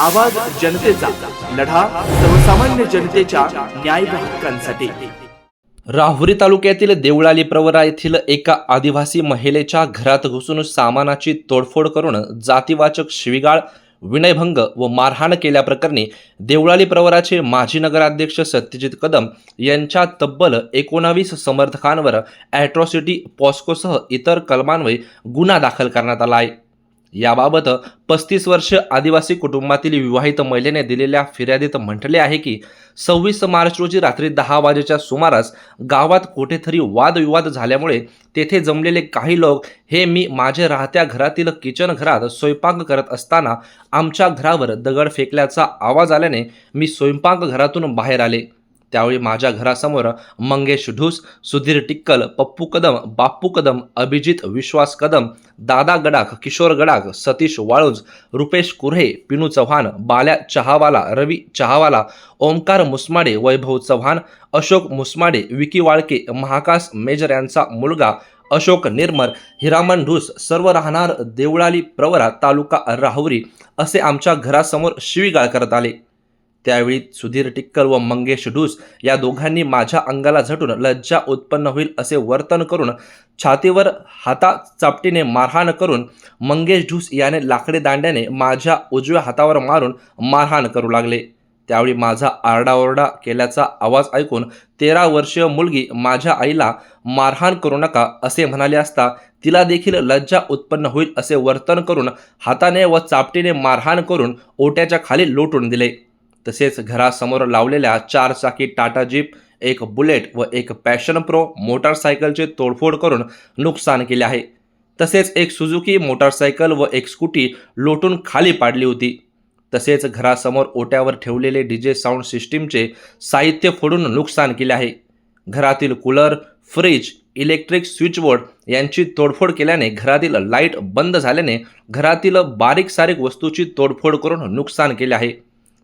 आवाज जनतेचा लढा सर्वसामान्य जनतेच्या न्याय हक्कांसाठी. राहुरी तालुक्यातील देवळाली प्रवरा येथील एका आदिवासी महिलेच्या घरात घुसून सामानाची तोडफोड करून जातीवाचक शिविगाळ विनयभंग व मारहाण केल्याप्रकरणी देवळाली प्रवराचे माजी नगराध्यक्ष सत्यजित कदम यांच्या तब्बल एकोणावीस समर्थकांवर ॲट्रॉसिटी पॉस्कोसह इतर कलमान्वये गुन्हा दाखल करण्यात आला आहे. याबाबत पस्तीस वर्ष आदिवासी कुटुंबातील विवाहित महिलेने दिलेल्या फिर्यादीत म्हटले आहे की सव्वीस मार्च रोजी रात्री दहा वाजेच्या सुमारास गावात कुठेतरी वादविवाद झाल्यामुळे तेथे जमलेले काही लोक हे मी माझ्या राहत्या घरातील किचन घरात स्वयंपाक करत असताना आमच्या घरावर दगड फेकल्याचा आवाज आल्याने मी स्वयंपाक घरातून बाहेर आले. त्यावेळी माझ्या घरासमोर मंगेश ढूस सुधीर टिक्कल पप्पू कदम बाप्पू कदम अभिजित विश्वास कदम दादा गडाख किशोर गडाख सतीश वाळुंज रुपेश कुऱ्हे पिनू चव्हाण बाल्या चहावाला रवी चहावाला ओमकार मुसमाडे वैभव चव्हाण अशोक मुसमाडे विकी वाळके महाकास मेजर यांचा मुलगा अशोक निर्मर हिरामन ढूस सर्व राहणार देवळाली प्रवरा तालुका राहुरी असे आमच्या घरासमोर शिवीगाळ करत आले. त्यावेळी सुधीर टिक्कर व मंगेश ढूस या दोघांनी माझ्या अंगाला झटून लज्जा उत्पन्न होईल असे वर्तन करून छातीवर हाता चापटीने मारहाण करून मंगेश ढूस याने लाकडी दांड्याने माझ्या उजव्या हातावर मारून मारहाण करू लागले. त्यावेळी माझा आरडाओरडा केल्याचा आवाज ऐकून तेरा वर्षीय मुलगी माझ्या आईला मारहाण करू नका असे म्हणाले असता तिला देखील लज्जा उत्पन्न होईल असे वर्तन करून हाताने व चापटीने मारहाण करून ओट्याच्या खाली लोटून दिले. तसेच घरासमोर लावलेल्या चार चाकी टाटा जीप एक बुलेट व एक पॅशन प्रो मोटारसायकलचे तोडफोड करून नुकसान केले आहे. तसेच एक सुझुकी मोटारसायकल व एक स्कूटी लोटून खाली पाडली होती. तसेच घरासमोर ओट्यावर ठेवलेले डीजे साऊंड सिस्टीमचे साहित्य फोडून नुकसान केले आहे. घरातील कूलर फ्रीज इलेक्ट्रिक स्विचबोर्ड यांची तोडफोड केल्याने घरातील लाइट बंद झाल्याने घरातील बारीक सारीक वस्तूची तोडफोड करून नुकसान केले आहे.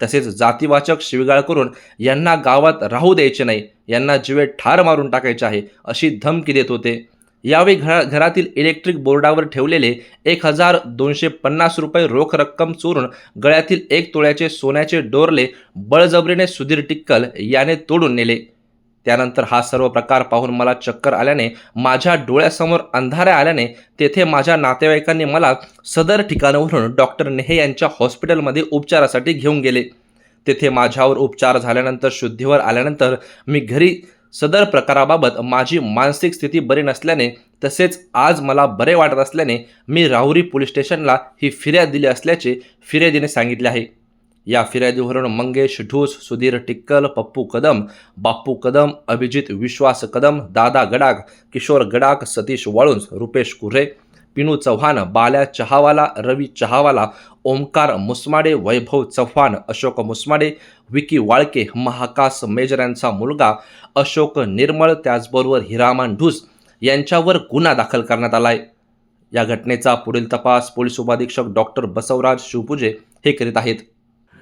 तसेच जातीवाचक शिवीगाळ करून यांना गावात राहू द्यायचे नाही यांना जीवे ठार मारून टाकायचे आहे अशी धमकी देत होते. यावेळी घरा घरातील इलेक्ट्रिक बोर्डावर ठेवलेले एक हजार दोनशे पन्नास रुपये रोख रक्कम चोरून गळ्यातील एक तोळ्याचे सोन्याचे डोरले बळजबरीने सुधीर टिक्कल याने तोडून नेले. त्यानंतर हा सर्व प्रकार पाहून मला चक्कर आल्याने माझ्या डोळ्यासमोर अंधाऱ्या आल्याने तेथे माझ्या नातेवाईकांनी मला सदर ठिकाणावरून डॉक्टर नेहे यांच्या हॉस्पिटलमध्ये उपचारासाठी घेऊन गेले. तेथे माझ्यावर उपचार झाल्यानंतर शुद्धीवर आल्यानंतर मी घरी सदर प्रकाराबाबत माझी मानसिक स्थिती बरी नसल्याने तसेच आज मला बरे वाटत असल्याने मी राहुरी पोलीस स्टेशनला ही फिर्याद दिली असल्याचे फिर्यादीने सांगितले आहे. या फिर्यादीवरून मंगेश ढूस सुधीर टिक्कल पप्पू कदम बाप्पू कदम अभिजित विश्वास कदम दादा गडाक किशोर गडाक सतीश वाळुंज रुपेश कुर्हे पिनू चव्हाण बाल्या चहावाला रवी चहावाला ओमकार मुसमाडे वैभव चव्हाण अशोक मुसमाडे विकी वाळके महाकास मेजर यांचा मुलगा अशोक निर्मळ त्याचबरोबर हिरामन ढूस यांच्यावर गुन्हा दाखल करण्यात आला आहे या घटनेचा पुढील तपास पोलीस उपाधीक्षक डॉक्टर बसवराज शिवपूजे हे करीत आहेत.